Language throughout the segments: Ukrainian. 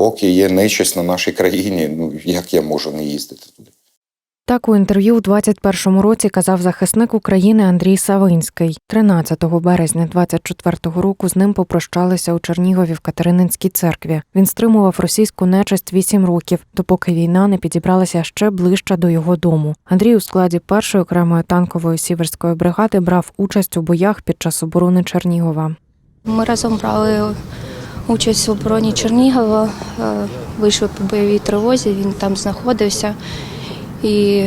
Поки є нечисть на нашій країні, ну як я можу не їздити туди? Так у інтерв'ю у 21-му році казав захисник України Андрій Савинський. 13 березня 24-го року з ним попрощалися у Чернігові в Катерининській церкві. Він стримував російську нечисть 8 років, допоки війна не підібралася ще ближче до його дому. Андрій у складі першої окремої танкової сіверської бригади брав участь у боях під час оборони Чернігова. Ми разом брали участь в обороні Чернігова, е, вийшли по бойовій тривозі, він там знаходився. І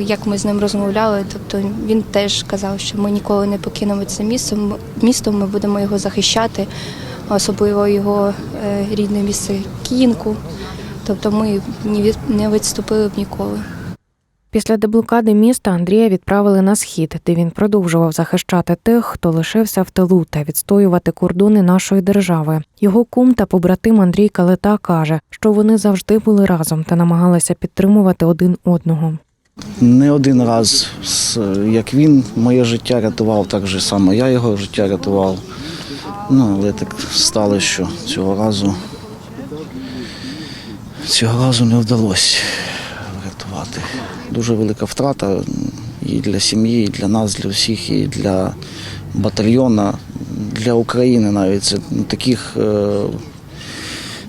як ми з ним розмовляли, тобто він теж казав, що ми ніколи не покинемо це місто, місто, ми будемо його захищати, особливо його е, рідне місце Кінку. Тобто ми не відступили б ніколи. Після деблокади міста Андрія відправили на схід, де він продовжував захищати тих, хто лишився в тилу та відстоювати кордони нашої держави. Його кум та побратим Андрій Калета каже, що вони завжди були разом та намагалися підтримувати один одного. Не один раз, як він моє життя рятував, так же само я його життя рятував. Ну, але так стало, що цього разу цього разу не вдалося врятувати. Дуже велика втрата і для сім'ї, і для нас, для всіх, і для батальйона, для України навіть. Це ну, таких, е,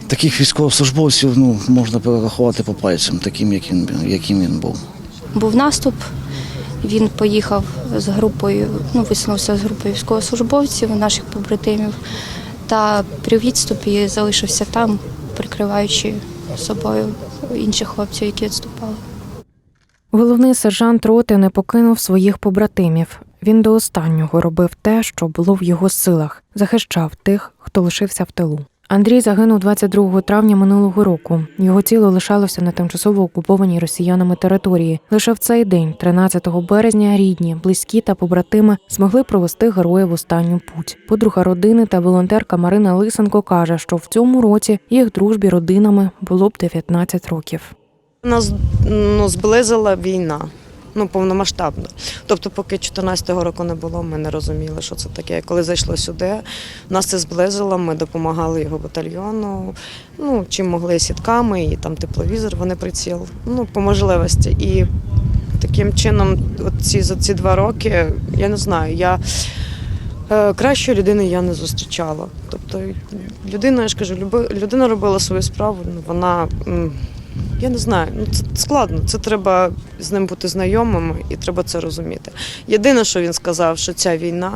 таких військовослужбовців ну, можна перерахувати по пальцям, таким, яким, яким він був. був наступ. Він поїхав з групою, ну висунувся з групою військовослужбовців, наших побратимів, та при відступі залишився там, прикриваючи собою інших хлопців, які відступали. Головний сержант роти не покинув своїх побратимів. Він до останнього робив те, що було в його силах, захищав тих, хто лишився в тилу. Андрій загинув 22 травня минулого року. Його тіло лишалося на тимчасово окупованій росіянами території. Лише в цей день, 13 березня, рідні, близькі та побратими змогли провести героя в останню путь. Подруга родини та волонтерка Марина Лисенко каже, що в цьому році їх дружбі родинами було б 19 років. Нас ну, зблизила війна, ну повномасштабно. Тобто, поки 14-го року не було, ми не розуміли, що це таке. Коли зайшло сюди, нас це зблизило, ми допомагали його батальйону. Ну, чим могли сітками, і там тепловізор, вони приціл. Ну, по можливості. І таким чином, от ці, за ці два роки, я не знаю, я. е, Кращої людини я не зустрічала. Тобто людина, я ж кажу, людина робила свою справу, ну, вона я не знаю, ну це складно. Це треба з ним бути знайомими і треба це розуміти. Єдине, що він сказав, що ця війна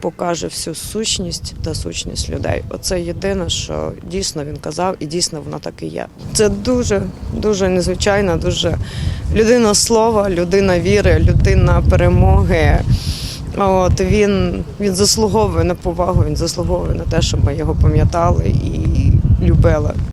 покаже всю сущність та сущність людей. Оце єдине, що дійсно він казав, і дійсно воно так і є. Це дуже, дуже незвичайна, дуже людина слова, людина віри, людина перемоги. От він, він заслуговує на повагу, він заслуговує на те, щоб ми його пам'ятали і любили.